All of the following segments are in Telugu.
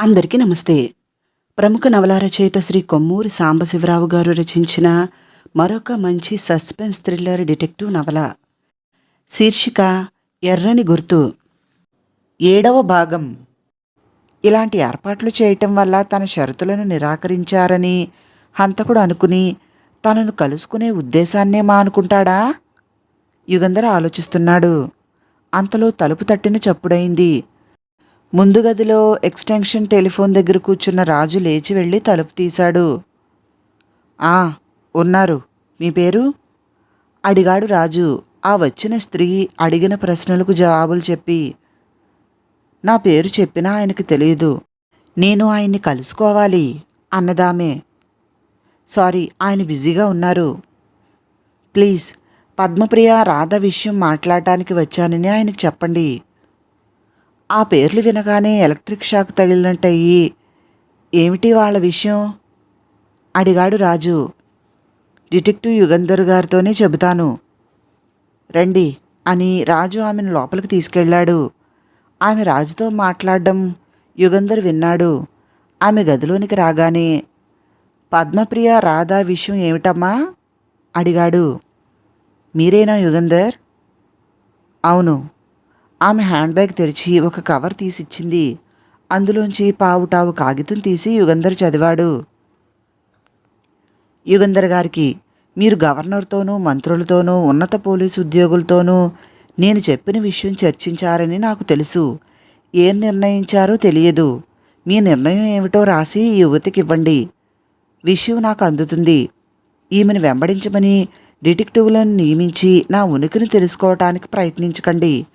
అందరికీ నమస్తే. ప్రముఖ నవల రచయిత శ్రీ కొమ్మూరి సాంబశివరావు గారు రచించిన మరొక మంచి సస్పెన్స్ థ్రిల్లర్ డిటెక్టివ్ నవల. శీర్షిక ఎర్రని గుర్తు. ఏడవ భాగం. ఇలాంటి ఏర్పాట్లు చేయటం వల్ల తన షరతులను నిరాకరించారని హంతకుడు అనుకుని తనను కలుసుకునే ఉద్దేశాన్నే మానుకుంటాడా యుగంధర ఆలోచిస్తున్నాడు. అంతలో తలుపు తట్టిన చప్పుడైంది. ముందు గదిలో ఎక్స్టెన్షన్ టెలిఫోన్ దగ్గర కూర్చున్న రాజు లేచి వెళ్ళి తలుపు తీశాడు. ఆ ఉన్నారు. మీ పేరు? అడిగాడు రాజు. ఆ వచ్చిన స్త్రీ అడిగిన ప్రశ్నలకు జవాబులు చెప్పి నా పేరు చెప్పినా ఆయనకి తెలియదు. నేను ఆయన్ని కలుసుకోవాలి అన్నదామే. సారీ ఆయన బిజీగా ఉన్నారు. ప్లీజ్ పద్మప్రియ రాధ విషయం మాట్లాడటానికి వచ్చానని ఆయనకు చెప్పండి. ఆ పేర్లు వినగానే ఎలక్ట్రిక్ షాక్ తగిలినట్టయి ఏమిటి వాళ్ళ విషయం? అడిగాడు రాజు. డిటెక్టివ్ యుగంధర్ గారితోనే చెబుతాను. రండి అని రాజు ఆమెను లోపలికి తీసుకెళ్ళాడు. ఆమె రాజుతో మాట్లాడడం యుగంధర్ విన్నాడు. ఆమె గదిలోనికి రాగానే పద్మప్రియ రాధా విషయం ఏమిటమ్మా? అడిగాడు. మీరేనా యుగంధర్? అవును. ఆమె హ్యాండ్ బ్యాగ్ తెరిచి ఒక కవర్ తీసిచ్చింది. అందులోంచి పావుటావు కాగితం తీసి యుగంధర్ చదివాడు. యుగంధర్ గారికి మీరు గవర్నర్తోనూ మంత్రులతోనూ ఉన్నత పోలీసు ఉద్యోగులతోనూ నేను చెప్పిన విషయం చర్చించారని నాకు తెలుసు. ఏం నిర్ణయించారో తెలియదు. మీ నిర్ణయం ఏమిటో రాసి ఈ యువతికి ఇవ్వండి విషయం నాకు అందుతుంది. ఈమెను వెంబడించమని డిటెక్టివ్లను నియమించి నా ఉనికిని తెలుసుకోవటానికి ప్రయత్నించకండి.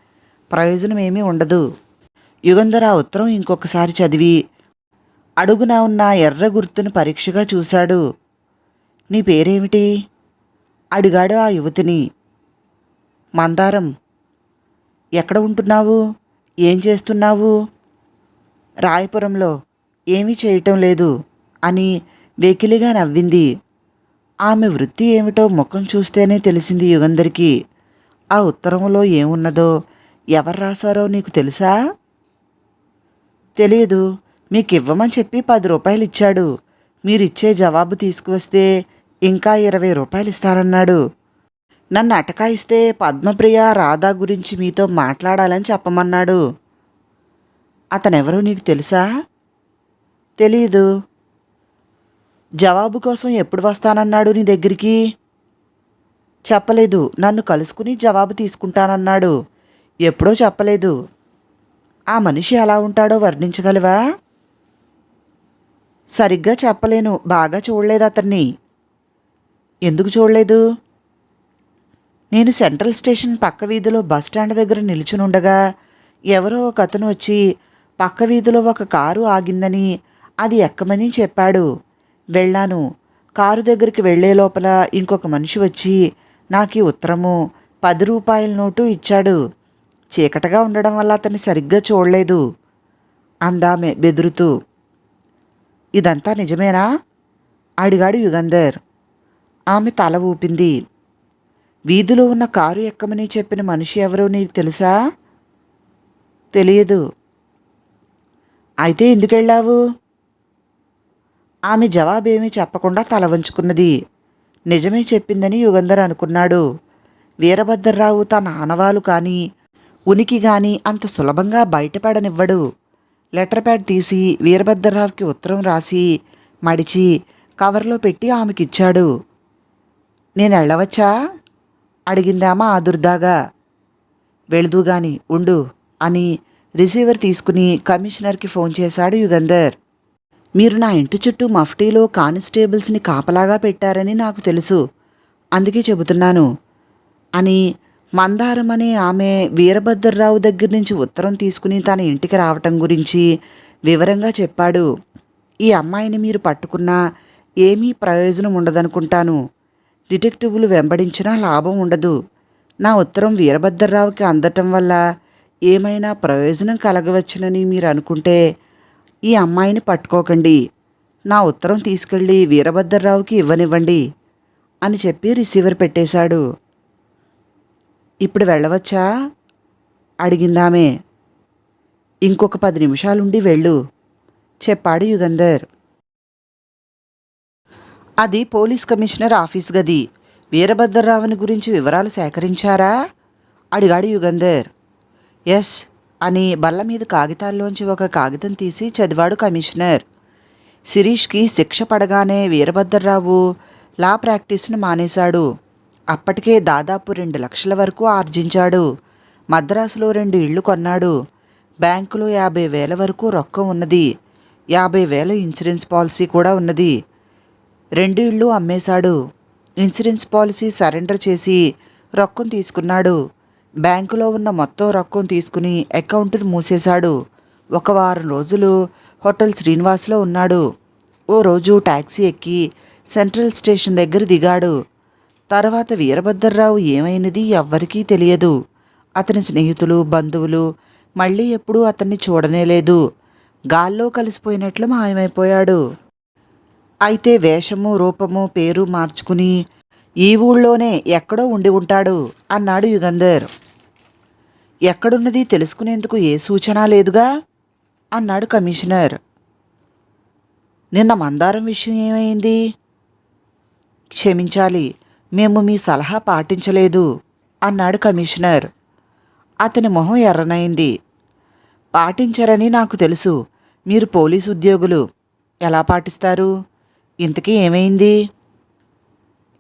ప్రయోజనమేమీ ఉండదు. యుగంధర్ ఆ ఉత్తరం ఇంకొకసారి చదివి అడుగున ఉన్న ఎర్ర గుర్తును పరీక్షగా చూశాడు. నీ పేరేమిటి? అడిగాడు ఆ యువతిని. మందారం. ఎక్కడ ఉంటున్నావు? ఏం చేస్తున్నావు? రాయపురంలో ఏమీ చేయటం లేదు అని వెకిలిగా నవ్వింది. ఆమె వృత్తి ఏమిటో ముఖం చూస్తేనే తెలిసింది యుగంధరికి. ఆ ఉత్తరంలో ఏమున్నదో ఎవరు రాశారో నీకు తెలుసా? తెలియదు మీకు ఇవ్వమని చెప్పి పది రూపాయలు ఇచ్చాడు. మీరిచ్చే జవాబు తీసుకువస్తే ఇంకా ఇరవై రూపాయలు ఇస్తానన్నాడు. నన్ను అటకాయిస్తే పద్మప్రియ రాధా గురించి మీతో మాట్లాడాలని చెప్పమన్నాడు. అతనెవరో నీకు తెలుసా? తెలీదు. జవాబు కోసం ఎప్పుడు వస్తానన్నాడు నీ దగ్గరికి? చెప్పలేదు. నన్ను కలుసుకుని జవాబు తీసుకుంటానన్నాడు. ఎప్పుడో చెప్పలేదు. ఆ మనిషి ఎలా ఉంటాడో వర్ణించగలవా? సరిగ్గా చెప్పలేను. బాగా చూడలేదు అతన్ని. ఎందుకు చూడలేదు? నేను సెంట్రల్ స్టేషన్ పక్క వీధిలో బస్ స్టాండ్ దగ్గర నిల్చుని ఎవరో ఒక అతను వచ్చి పక్క వీధిలో ఒక కారు ఆగిందని అది ఎక్కమని చెప్పాడు. వెళ్ళాను. కారు దగ్గరికి వెళ్ళే లోపల ఇంకొక మనిషి వచ్చి నాకు ఉత్తరము పది రూపాయల నోటు ఇచ్చాడు. చీకటగా ఉండడం వల్ల అతన్ని సరిగ్గా చూడలేదు. అందామె బెదురుతూ ఇదంతా నిజమేనా? అడిగాడు యుగంధర్. ఆమె తల ఊపింది. వీధిలో ఉన్న కారు ఎక్కమని చెప్పిన మనిషి ఎవరో నీకు తెలుసా? తెలియదు. అయితే ఎందుకు వెళ్ళావు ఆమె జవాబేమీ చెప్పకుండా తల వంచుకున్నది. నిజమే చెప్పిందని యుగంధర్ అనుకున్నాడు. వీరభద్రరావు తన ఆనవాలు కానీ ఉనికి గాని అంత సులభంగా బయటపడనివ్వడు. లెటర్ ప్యాడ్ తీసి వీరభద్రరావుకి ఉత్తరం రాసి మడిచి కవర్లో పెట్టి ఆమెకిచ్చాడు. నేను వెళ్ళవచ్చా అడిగిందామా ఆదుర్దాగా. వెళుదుగాని ఉండు అని రిసీవర్ తీసుకుని కమిషనర్కి ఫోన్ చేశాడు యుగంధర్. మీరు నా ఇంటి చుట్టూ మఫ్టీలో కానిస్టేబుల్స్ని కాపలాగా పెట్టారని నాకు తెలుసు. అందుకే చెబుతున్నాను అని మందారం ఆమె వీరభద్రరావు దగ్గర నుంచి ఉత్తరం తీసుకుని తన ఇంటికి రావటం గురించి వివరంగా చెప్పాడు. ఈ అమ్మాయిని మీరు పట్టుకున్నా ఏమీ ప్రయోజనం ఉండదనుకుంటాను. డిటెక్టివ్లు వెంబడించినా లాభం ఉండదు. నా ఉత్తరం వీరభద్రరావుకి అందటం వల్ల ఏమైనా ప్రయోజనం కలగవచ్చునని మీరు అనుకుంటే ఈ అమ్మాయిని పట్టుకోకండి. నా ఉత్తరం తీసుకెళ్ళి వీరభద్రరావుకి ఇవ్వనివ్వండి అని చెప్పి రిసీవర్ పెట్టేశాడు. ఇప్పుడు వెళ్ళవచ్చా? అడిగిందామే. ఇంకొక పది నిమిషాలుండి వెళ్ళు చెప్పాడు యుగంధర్. అది పోలీస్ కమిషనర్ ఆఫీస్ గది. వీరభద్రరావుని గురించి వివరాలు సేకరించారా? అడిగాడు యుగంధర్. ఎస్ అని బల్ల మీద కాగితాల్లోంచి ఒక కాగితం తీసి చదివాడు కమిషనర్. శిరీష్కి శిక్ష పడగానే వీరభద్రరావు లా ప్రాక్టీస్ను మానేశాడు. అప్పటికే దాదాపు రెండు లక్షల వరకు ఆర్జించాడు. మద్రాసులో రెండు ఇళ్ళు కొన్నాడు. బ్యాంకులో యాభై వేల వరకు రొక్కం ఉన్నది. యాభై వేల ఇన్సూరెన్స్ పాలసీ కూడా ఉన్నది. రెండు ఇళ్ళు అమ్మేశాడు. ఇన్సూరెన్స్ పాలసీ సరెండర్ చేసి రొక్కం తీసుకున్నాడు. బ్యాంకులో ఉన్న మొత్తం రొక్కం తీసుకుని అకౌంట్ను మూసేశాడు. ఒక వారం రోజులు హోటల్ శ్రీనివాస్లో ఉన్నాడు. ఓ రోజు టాక్సీ ఎక్కి సెంట్రల్ స్టేషన్ దగ్గర దిగాడు. తర్వాత వీరభద్రరావు ఏమైనది ఎవ్వరికీ తెలియదు. అతని స్నేహితులు బంధువులు మళ్ళీ ఎప్పుడూ అతన్ని చూడనేలేదు గాల్లో కలిసిపోయినట్లు మాయమైపోయాడు. అయితే వేషము రూపము పేరు మార్చుకుని ఈ ఊళ్ళోనే ఎక్కడో ఉండి ఉంటాడు అన్నాడు యుగంధర్. ఎక్కడున్నది తెలుసుకునేందుకు ఏ సూచన లేదుగా? అన్నాడు కమిషనర్. నిన్న మందారం విషయం ఏమైంది? క్షమించాలి. మేము మీ సలహా పాటించలేదు అన్నాడు కమిషనర్. అతని మొహం ఎర్రనైంది. పాటించరని నాకు తెలుసు. మీరు పోలీసు ఉద్యోగులు. ఎలా పాటిస్తారు? ఇంతకీ ఏమైంది?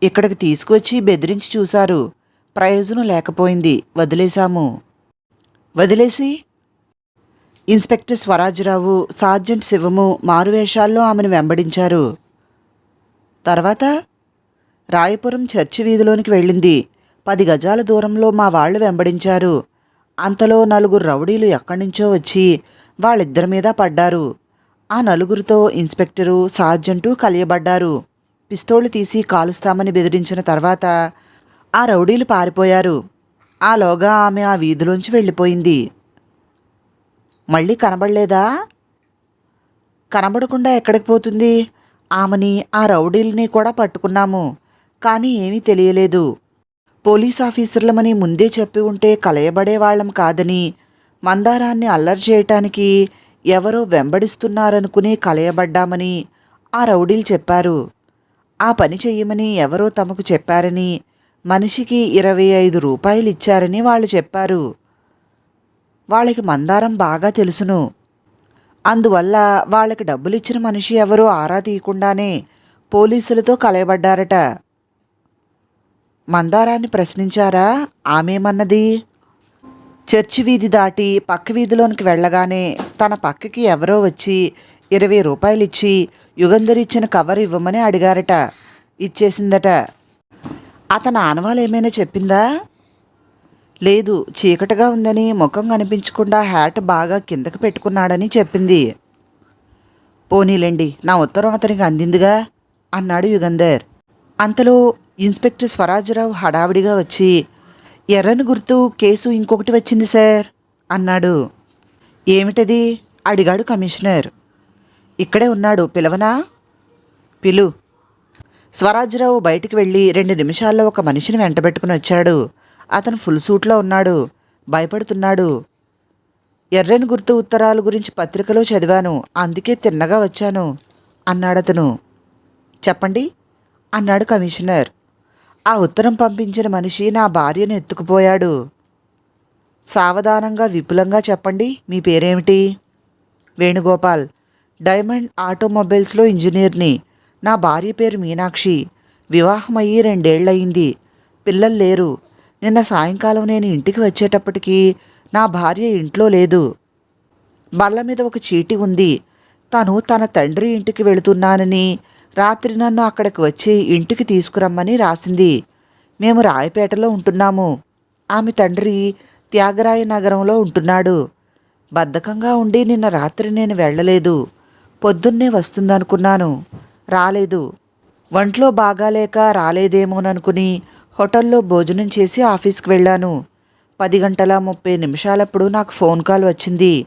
ఇక్కడికి తీసుకొచ్చి బెదిరించి చూశారు. ప్రయోజనం లేకపోయింది. వదిలేశాము. వదిలేసి? ఇన్స్పెక్టర్ స్వరాజ్రావు సార్జెంట్ శివము మారువేషాల్లో ఆమెను వెంబడించారు. తర్వాత? రాయపురం చర్చి వీధిలోనికి వెళ్ళింది. పది గజాల దూరంలో మా వాళ్ళు వెంబడించారు. అంతలో నలుగురు రౌడీలు ఎక్కడి నుంచో వచ్చి వాళ్ళిద్దరి మీద పడ్డారు. ఆ నలుగురితో ఇన్స్పెక్టరు సార్జెంటు కలియబడ్డారు. పిస్తోళ్ళు తీసి కాలుస్తామని బెదిరించిన తర్వాత ఆ రౌడీలు పారిపోయారు. ఆలోగా ఆమె ఆ వీధిలోంచి వెళ్ళిపోయింది. మళ్ళీ కనబడలేదా? కనబడకుండా ఎక్కడికి పోతుంది? ఆమెని ఆ రౌడీల్ని కూడా పట్టుకున్నాము. కానీ ఏమీ తెలియలేదు. పోలీస్ ఆఫీసర్లమని ముందే చెప్పి ఉంటే కలయబడే వాళ్ళం కాదని మందారాన్ని అల్లరి చేయటానికి ఎవరో వెంబడిస్తున్నారనుకుని కలయబడ్డామని ఆ రౌడీలు చెప్పారు. ఆ పని చెయ్యమని ఎవరో తమకు చెప్పారని మనిషికి ఇరవై ఐదు రూపాయలు ఇచ్చారని వాళ్ళు చెప్పారు. వాళ్ళకి మందారం బాగా తెలుసును. అందువల్ల వాళ్ళకి డబ్బులిచ్చిన మనిషి ఎవరో ఆరా తీయకుండానే పోలీసులతో కలయబడ్డారట. మందారాన్ని ప్రశ్నించారా? ఆమెమన్నది? చర్చి వీధి దాటి పక్క వీధిలోనికి వెళ్ళగానే తన పక్కకి ఎవరో వచ్చి ఇరవై రూపాయలు ఇచ్చి యుగంధర్ ఇచ్చిన కవర్ ఇవ్వమని అడిగారట. ఇచ్చేసిందట. అతని ఆనవాలు ఏమైనా చెప్పిందా? లేదు చీకటిగా ఉందని ముఖం కనిపించకుండా హ్యాట్ బాగా కిందకి పెట్టుకున్నాడని చెప్పింది. పోనీలేండి నా ఉత్తరం అతనికి అందిందిగా? అన్నాడు యుగంధర్. అంతలో ఇన్స్పెక్టర్ స్వరాజరావు హడావిడిగా వచ్చి ఎర్రని గుర్తు కేసు ఇంకొకటి వచ్చింది సార్ అన్నాడు. ఏమిటది? అడిగాడు కమిషనర్. ఇక్కడే ఉన్నాడు పిలవనా? పిలు. స్వరాజ్రావు బయటికి వెళ్ళి రెండు నిమిషాల్లో ఒక మనిషిని వెంటబెట్టుకుని వచ్చాడు. అతను ఫుల్ సూట్లో ఉన్నాడు భయపడుతున్నాడు. ఎర్రని గుర్తు ఉత్తరాల గురించి పత్రికలో చదివాను అందుకే తిన్నగా వచ్చాను అన్నాడతను. చెప్పండి అన్నాడు కమిషనర్. ఆ ఉత్తరం పంపించిన మనిషి నా భార్యను ఎత్తుకుపోయాడు. సావధానంగా విపులంగా చెప్పండి మీ పేరేమిటి? వేణుగోపాల్ డైమండ్ ఆటోమొబైల్స్లో ఇంజనీర్ని. నా భార్య పేరు మీనాక్షి. వివాహం అయ్యి రెండేళ్ళయింది పిల్లలు లేరు. నిన్న సాయంకాలం నేను ఇంటికి వచ్చేటప్పటికి నా భార్య ఇంట్లో లేదు. బల్ల మీద ఒక చీటి ఉంది. తను తన తండ్రి ఇంటికి వెళుతున్నానని రాత్రి నన్ను అక్కడికి వచ్చి ఇంటికి తీసుకురమ్మని రాసింది. మేము రాయపేటలో ఉంటున్నాము. ఆమె తండ్రి త్యాగరాయ నగరంలో ఉంటున్నాడు. బద్ధకంగా ఉండి నిన్న రాత్రి నేను వెళ్ళలేదు. పొద్దున్నే వస్తుందనుకున్నాను. రాలేదు. ఒంట్లో బాగాలేక రాలేదేమోననుకుని హోటల్లో భోజనం చేసి ఆఫీస్కి వెళ్ళాను. పది గంటల ముప్పై నిమిషాలప్పుడు నాకు ఫోన్ కాల్ వచ్చింది.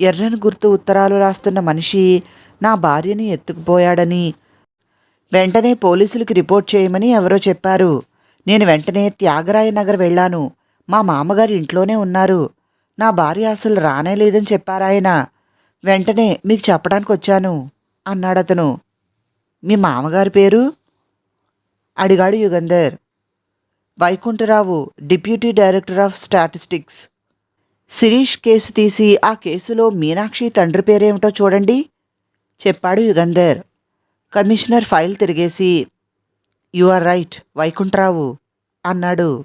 ఎర్రని గుర్తు ఉత్తరాలు రాస్తున్న మనిషి నా భార్యని ఎత్తుకుపోయాడని వెంటనే పోలీసులకి రిపోర్ట్ చేయమని ఎవరో చెప్పారు. నేను వెంటనే త్యాగరాయ నగర్ వెళ్ళాను. మా మామగారు ఇంట్లోనే ఉన్నారు. నా భార్య అసలు రానే లేదని చెప్పారాయన వెంటనే మీకు చెప్పడానికి వచ్చాను అన్నాడతను మీ మామగారి పేరు? అడిగాడు Yugandhar. Vaikuntharao deputy director of statistics. Sirish case తీసి ఆ కేసులో మీనాక్షి తండ్రి పేరేమిటో చూడండి చెప్పాడు యుగంధర్. కమిషనర్ ఫైల్ తిరిగేసి యు ఆర్ రైట్ వైకుంఠరావు అన్నాడు.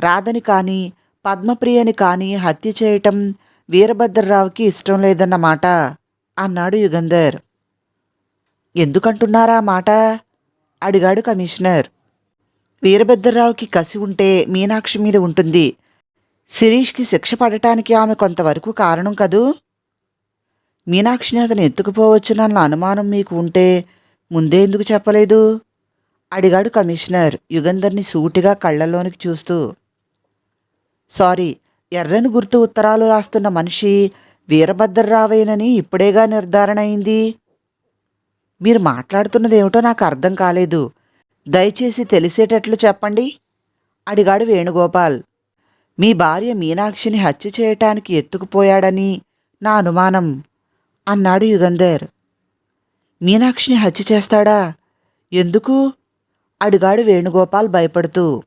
రాధని కానీ పద్మప్రియని కానీ హత్య చేయటం వీరభద్రరావుకి ఇష్టం లేదన్నమాట అన్నాడు యుగంధర్. ఎందుకంటున్నారా మాట? అడిగాడు కమిషనర్. వీరభద్రరావుకి కసి ఉంటే మీనాక్షి మీద ఉంటుంది. శిరీష్కి శిక్ష పడటానికి ఆమె కొంతవరకు కారణం కదూ? మీనాక్షిని అతను ఎత్తుకుపోవచ్చునన్న అనుమానం మీకు ఉంటే ముందే ఎందుకు చెప్పలేదు? అడిగాడు కమిషనర్ యుగంధర్ని సూటిగా కళ్ళలోనికి చూస్తూ. సారీ ఎర్రని గుర్తు ఉత్తరాలు రాస్తున్న మనిషి వీరభద్రరావేనని ఇప్పుడేగా నిర్ధారణ అయింది. మీరు మాట్లాడుతున్నది ఏమిటో నాకు అర్థం కాలేదు. దయచేసి తెలిసేటట్లు చెప్పండి అడిగాడు వేణుగోపాల్. మీ భార్య మీనాక్షిని హత్య చేయటానికి ఎత్తుకుపోయాడని నా అనుమానం. అన్నాడు యుగంధర్. మీనాక్షిని హత్య చేస్తాడా? ఎందుకు? అడిగాడు వేణుగోపాల్ భయపడుతూ.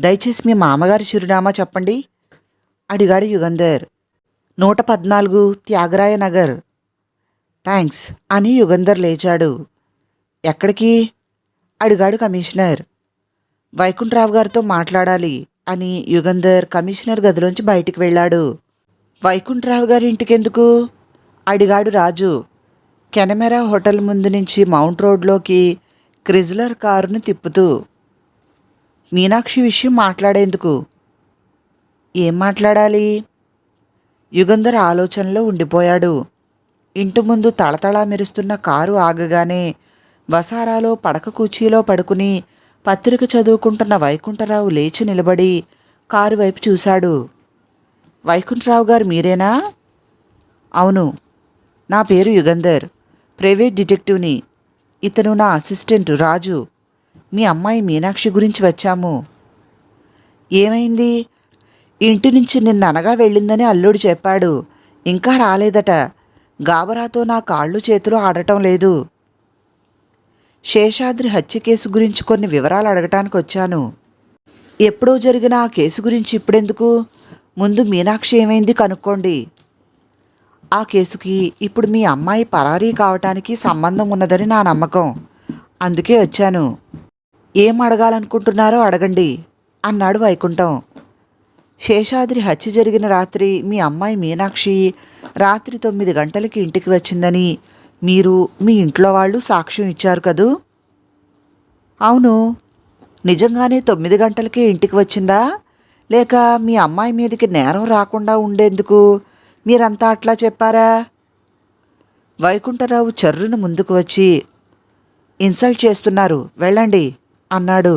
దయచేసి మీ మామగారి చిరునామా చెప్పండి అడిగాడు యుగంధర్. నూట పద్నాలుగు త్యాగరాయ నగర్. థ్యాంక్స్ అని యుగంధర్ లేచాడు. ఎక్కడికి? అడిగాడు కమిషనర్. వైకుంఠరావు గారితో మాట్లాడాలి అని యుగంధర్ కమిషనర్ గదిలోంచి బయటికి వెళ్ళాడు. వైకుంఠరావు గారి ఇంటికెందుకు? అడిగాడు రాజు. కెనమెరా హోటల్ ముందు నుంచి మౌంట్ రోడ్లోకి క్రిజ్లర్ కారును తిప్పుతూ మీనాక్షి విషయం మాట్లాడేందుకు? ఏం మాట్లాడాలి? యుగంధర్ ఆలోచనలో ఉండిపోయాడు. ఇంటి ముందు తళతళా మెరుస్తున్న కారు ఆగగానే వసారాలో పడక కుర్చీలో పడుకుని పత్రిక చదువుకుంటున్న వైకుంఠరావు లేచి నిలబడి కారు వైపు చూశాడు. వైకుంఠరావు గారు మీరేనా? అవును. నా పేరు యుగంధర్. ప్రైవేట్ డిటెక్టివ్ని. ఇతను నా అసిస్టెంట్ రాజు. మీ అమ్మాయి మీనాక్షి గురించి వచ్చాము. ఏమైంది? ఇంటి నుంచి నిన్న అనగా వెళ్ళిందని అల్లుడు చెప్పాడు. ఇంకా రాలేదట. గాబరాతో నా కాళ్ళు చేతులు ఆడటం లేదు. శేషాద్రి హత్య కేసు గురించి కొన్ని వివరాలు అడగటానికి వచ్చాను. ఎప్పుడో జరిగిన ఆ కేసు గురించి ఇప్పుడెందుకు? ముందు మీనాక్షి ఏమైంది కనుక్కోండి. ఆ కేసుకి ఇప్పుడు మీ అమ్మాయి పరారీ కావటానికి సంబంధం ఉన్నదని నా నమ్మకం. అందుకే వచ్చాను. ఏం అడగాలనుకుంటున్నారో అడగండి అన్నాడు వైకుంఠం. శేషాద్రి హత్య జరిగిన రాత్రి మీ అమ్మాయి మీనాక్షి రాత్రి తొమ్మిది గంటలకి ఇంటికి వచ్చిందని మీరు మీ ఇంట్లో వాళ్ళు సాక్ష్యం ఇచ్చారు కదూ? అవును. నిజంగానే తొమ్మిది గంటలకే ఇంటికి వచ్చిందా? లేక మీ అమ్మాయి మీదకి నేరం రాకుండా ఉండేందుకు మీరంతా అట్లా చెప్పారా? వైకుంఠరావు చర్రును ముందుకు వచ్చి ఇన్సల్ట్ చేస్తున్నారు వెళ్ళండి అన్నాడు.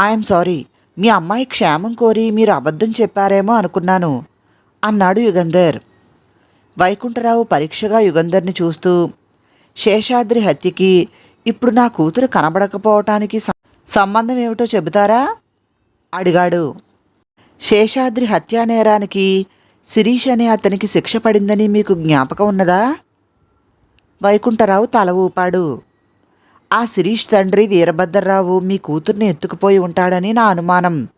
ఐఎమ్ సారీ మీ అమ్మాయి క్షేమం కోరి మీరు అబద్ధం చెప్పారేమో అనుకున్నాను అన్నాడు యుగంధర్. వైకుంఠరావు పరీక్షగా యుగంధర్ని చూస్తూ శేషాద్రి హత్యకి ఇప్పుడు నా కూతురు కనబడకపోవటానికి సంబంధం ఏమిటో చెబుతారా? అడిగాడు. శేషాద్రి హత్యా నేరానికి శిరీష్ అనే అతనికి శిక్ష పడిందని మీకు జ్ఞాపకం ఉన్నదా? వైకుంఠరావు తల ఊపాడు. ఆ శిరీష్ తండ్రి వీరభద్రరావు మీ కూతుర్ని ఎత్తుకుపోయి ఉంటాడని నా అనుమానం.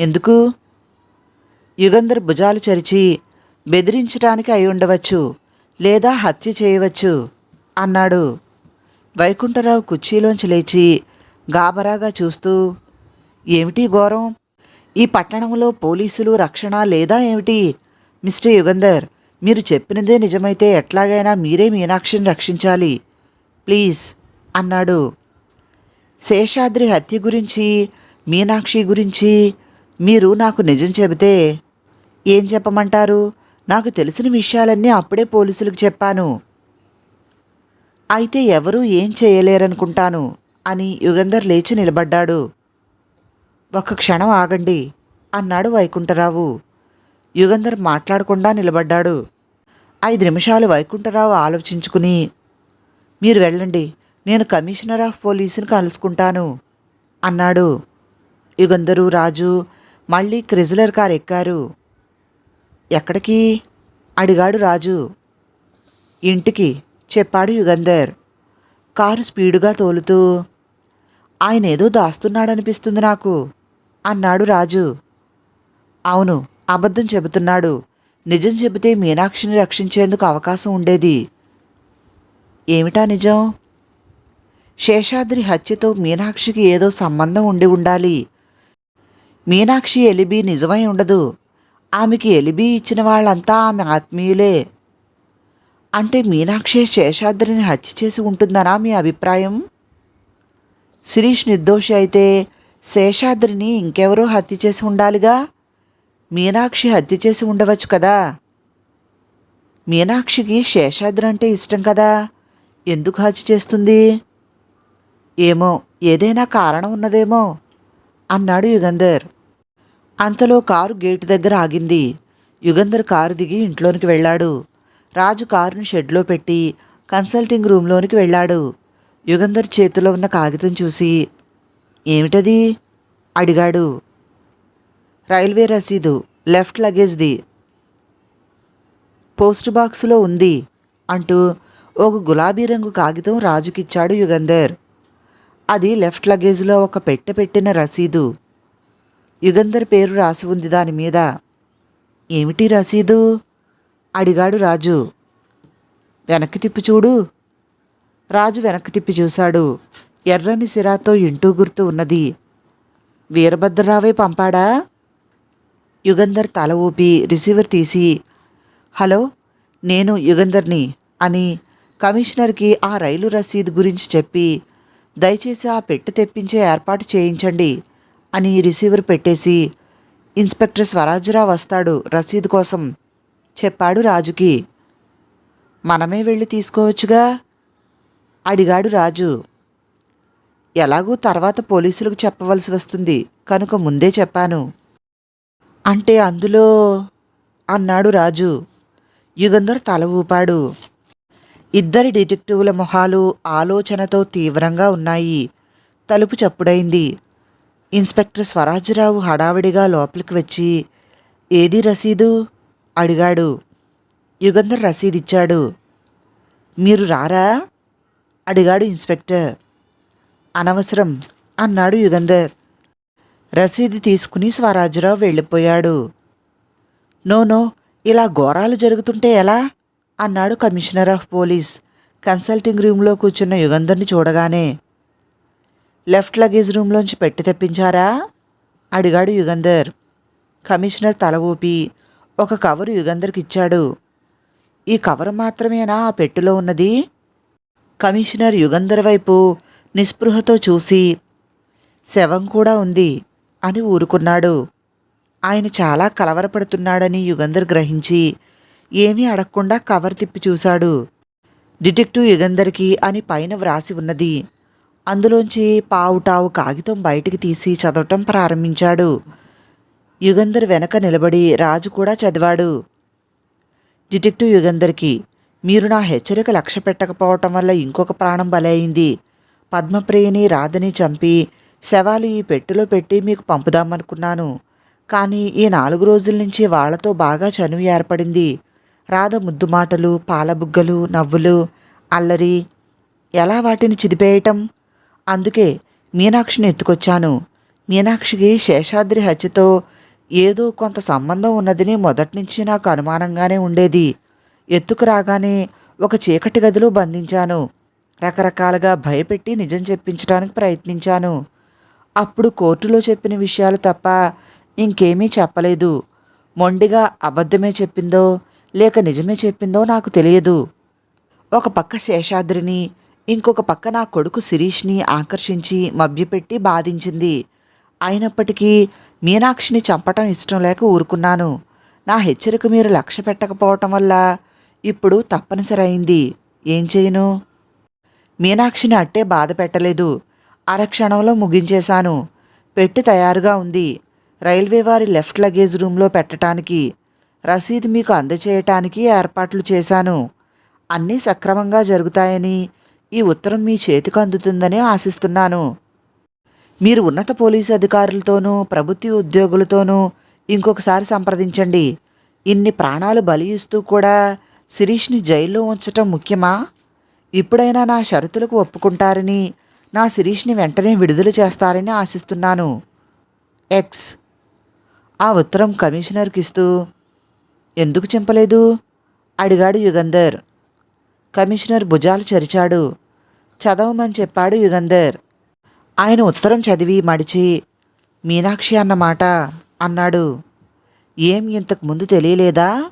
ఎందుకు? యుగంధర్ భుజాలు చరిచి బెదిరించటానికి అయి ఉండవచ్చు లేదా హత్య చేయవచ్చు అన్నాడు. వైకుంఠరావు కుర్చీలోంచి లేచి గాబరాగా చూస్తూ ఏమిటి ఘోరం? ఈ పట్టణంలో పోలీసులు రక్షణ లేదా ఏమిటి? మిస్టర్ యుగంధర్ మీరు చెప్పినదే నిజమైతే ఎట్లాగైనా మీరే మీనాక్షిని రక్షించాలి. ప్లీజ్ అన్నాడు. శేషాద్రి హత్య గురించి మీనాక్షి గురించి మీరు నాకు నిజం చెబితే ఏం చెప్పమంటారు? నాకు తెలిసిన విషయాలన్నీ అప్పుడే పోలీసులకు చెప్పాను. అయితే ఎవరూ ఏం చేయలేరనుకుంటాను అని యుగంధర్ లేచి నిలబడ్డాడు. ఒక్క క్షణం ఆగండి అన్నాడు వైకుంఠరావు. యుగంధర్ మాట్లాడకుండా నిలబడ్డాడు. ఐదు నిమిషాలు వైకుంఠరావు ఆలోచించుకుని మీరు వెళ్ళండి నేను కమిషనర్ ఆఫ్ పోలీసుని కలుసుకుంటాను అన్నాడు. యుగంధరు రాజు మళ్ళీ క్రిజిలర్ కార్ ఎక్కారు. ఎక్కడికి? అడిగాడు రాజు. ఇంటికి చెప్పాడు యుగంధర్. కారు స్పీడుగా తోలుతూ ఆయన ఏదో దాస్తున్నాడనిపిస్తుంది నాకు. అన్నాడు రాజు. అవును అబద్ధం చెబుతున్నాడు. నిజం చెబితే మీనాక్షిని రక్షించేందుకు అవకాశం ఉండేది. ఏమిటా నిజం? శేషాద్రి హత్యతో మీనాక్షికి ఏదో సంబంధం ఉండి ఉండాలి. మీనాక్షి ఎలిబి నిజమై ఉండదు. ఆమెకి ఎలిబి ఇచ్చిన వాళ్ళంతా ఆమె ఆత్మీయులే. అంటే మీనాక్షి శేషాద్రిని హత్య చేసి ఉంటుందనా మీ అభిప్రాయం? శిరీష్ నిర్దోషి అయితే శేషాద్రిని ఇంకెవరో హత్య చేసి ఉండాలిగా? మీనాక్షి హత్య చేసి ఉండవచ్చు కదా? మీనాక్షికి శేషాద్రి అంటే ఇష్టం కదా? ఎందుకు హత్య చేస్తుంది? ఏమో ఏదైనా కారణం ఉన్నదేమో అన్నాడు యుగంధర్. అంతలో కారు గేటు దగ్గర ఆగింది. యుగంధర్ కారు దిగి ఇంట్లోనికి వెళ్ళాడు. రాజు కారుని షెడ్లో పెట్టి కన్సల్టింగ్ రూమ్లోనికి వెళ్ళాడు. యుగంధర్ చేతిలో ఉన్న కాగితం చూసి ఏమిటది? అడిగాడు. రైల్వే రసీదు లెఫ్ట్ లగేజ్ది. పోస్ట్ బాక్స్లో ఉంది అంటూ ఒక గులాబీ రంగు కాగితం రాజుకిచ్చాడు యుగంధర్. అది లెఫ్ట్ లగేజ్లో ఒక పెట్టె పెట్టిన రసీదు. యుగంధర్ పేరు రాసి ఉంది దాని మీద. ఏమిటి రసీదు? అడిగాడు రాజు. వెనక్కి తిప్పి చూడు. రాజు వెనక్కి తిప్పి చూశాడు. ఎర్రని సిరాతో ఇంటూ గుర్తు ఉన్నది. వీరభద్రరావే పంపాడా? యుగంధర్ తల ఊపి రిసీవర్ తీసి హలో నేను యుగంధర్ని అని కమిషనర్కి ఆ రైలు రసీదు గురించి చెప్పి దయచేసి ఆ పెట్టు తెప్పించే ఏర్పాటు చేయించండి అని రిసీవర్ పెట్టేసి ఇన్స్పెక్టర్ స్వరాజ్రావు వస్తాడు రసీదు కోసం చెప్పాడు రాజుకి. మనమే వెళ్ళి తీసుకోవచ్చుగా? అడిగాడు రాజు. ఎలాగూ తర్వాత పోలీసులకు చెప్పవలసి వస్తుంది. కనుక ముందే చెప్పాను. అంటే అందులో అన్నాడు రాజు. యుగంధర్ తల ఊపాడు. ఇద్దరి డిటెక్టివ్ల మొహాలు ఆలోచనతో తీవ్రంగా ఉన్నాయి. తలుపు చప్పుడైంది. ఇన్స్పెక్టర్ స్వరాజ్యరావు హడావిడిగా లోపలికి వచ్చి ఏది రసీదు? అడిగాడు. యుగంధర్ రసీదిచ్చాడు మీరు రారా? అడిగాడు ఇన్స్పెక్టర్. అనవసరం అన్నాడు యుగంధర్. రసీదు తీసుకుని స్వరాజ్యరావు వెళ్ళిపోయాడు. నోనో ఇలా ఘోరాలు జరుగుతుంటే ఎలా? అన్నాడు కమిషనర్ ఆఫ్ పోలీస్ కన్సల్టింగ్ రూమ్లో కూర్చున్న యుగంధర్ని చూడగానే. లెఫ్ట్ లగేజ్ రూమ్లోంచి పెట్టి తెప్పించారా? అడిగాడు యుగంధర్. కమిషనర్ తల ఊపి ఒక కవరు యుగంధర్కి ఇచ్చాడు ఈ కవర్ మాత్రమేనా ఆ పెట్టులో ఉన్నది? కమిషనర్ యుగంధర్ వైపు నిస్పృహతో చూసి శవం కూడా ఉంది అని ఊరుకున్నాడు. ఆయన చాలా కలవరపడుతున్నాడని యుగంధర్ గ్రహించి ఏమీ అడగకుండా కవర్ తిప్పి చూశాడు. డిటెక్టివ్ యుగంధర్కి అని పైన వ్రాసి ఉన్నది. అందులోంచి పావుటావు కాగితం బయటికి తీసి చదవటం ప్రారంభించాడు. యుగంధర్ వెనక నిలబడి రాజు కూడా చదివాడు. డిటెక్టివ్ యుగంధర్కి మీరు నా హెచ్చరిక లక్ష్య పెట్టకపోవటం వల్ల ఇంకొక ప్రాణం బలైంది. పద్మప్రియని రాధని చంపి శవాలు ఈ పెట్టెలో పెట్టి మీకు పంపుదామనుకున్నాను. కానీ ఈ నాలుగు రోజుల నుంచి వాళ్ళతో బాగా చనువు ఏర్పడింది. రాధ ముద్దు మాటలు పాలబుగ్గలు నవ్వులు అల్లరి. ఎలా వాటిని చిదిపేయటం? అందుకే మీనాక్షిని ఎత్తుకొచ్చాను. మీనాక్షికి శేషాద్రి హత్యతో ఏదో కొంత సంబంధం ఉన్నదని మొదటి నుంచి నాకు అనుమానంగానే ఉండేది. ఎత్తుకు రాగానే ఒక చీకటి గదిలో బంధించాను. రకరకాలుగా భయపెట్టి నిజం చెప్పించడానికి ప్రయత్నించాను. అప్పుడు కోర్టులో చెప్పిన విషయాలు తప్ప ఇంకేమీ చెప్పలేదు. మొండిగా అబద్ధమే చెప్పిందో లేక నిజమే చెప్పిందో నాకు తెలియదు. ఒక పక్క శేషాద్రిని ఇంకొక పక్క నా కొడుకు శిరీష్ని ఆకర్షించి మభ్యపెట్టి బాధించింది. అయినప్పటికీ మీనాక్షిని చంపటం ఇష్టం లేక ఊరుకున్నాను. నా హెచ్చరిక మీరు లక్ష్య పెట్టకపోవటం వల్ల ఇప్పుడు తప్పనిసరి అయింది. ఏం చేయను? మీనాక్షిని అట్టే బాధ పెట్టలేదు. అరక్షణంలో ముగించేశాను. పెట్టి తయారుగా ఉంది. రైల్వే వారి లెఫ్ట్ లగేజ్ రూమ్లో పెట్టడానికి రసీదు మీకు అందచేయటానికి ఏర్పాట్లు చేశాను. అన్నీ సక్రమంగా జరుగుతాయని ఈ ఉత్తరం మీ చేతికి అందుతుందని ఆశిస్తున్నాను. మీరు ఉన్నత పోలీసు అధికారులతోనూ ప్రభుత్వ ఉద్యోగులతోనూ ఇంకొకసారి సంప్రదించండి. ఇన్ని ప్రాణాలు బలి ఇస్తూ కూడా శిరీష్ని జైల్లో ఉంచటం ముఖ్యమా? ఇప్పుడైనా నా షరతులకు ఒప్పుకుంటారని నా శిరీష్ని వెంటనే విడుదల చేస్తారని ఆశిస్తున్నాను. ఎక్స్ ఆ ఉత్తరం కమిషనర్కి ఇస్తూ ఎందుకు చింపలేదు? అడిగాడు యుగంధర్. కమిషనర్ భుజాలు చరిచాడు. చదవమని చెప్పాడు యుగంధర్. ఆయన ఉత్తరం చదివి మడిచి మీనాక్షి అన్నమాట అన్నాడు. ఏం ఇంతకు ముందు తెలియలేదా?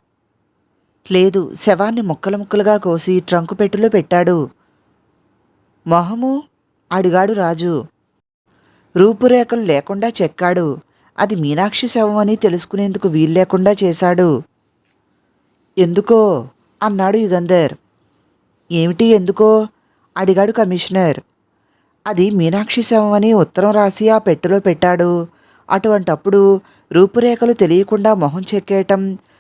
లేదు శవాన్ని ముక్కలు ముక్కలుగా కోసి ట్రంకు పెట్టెలో పెట్టాడు. మొహము? అడిగాడు రాజు. రూపురేఖలు లేకుండా చెక్కాడు. అది మీనాక్షి శవం అని తెలుసుకునేందుకు వీల్లేకుండా చేశాడు. ఎందుకో? అన్నాడు యుగంధర్. ఏమిటి ఎందుకో? అడిగాడు కమిషనర్. అది మీనాక్షి శవం అని ఉత్తరం రాసి ఆ పెట్టెలో పెట్టాడు. అటువంటప్పుడు రూపురేఖలు తెలియకుండా మొహం చెక్కేయటం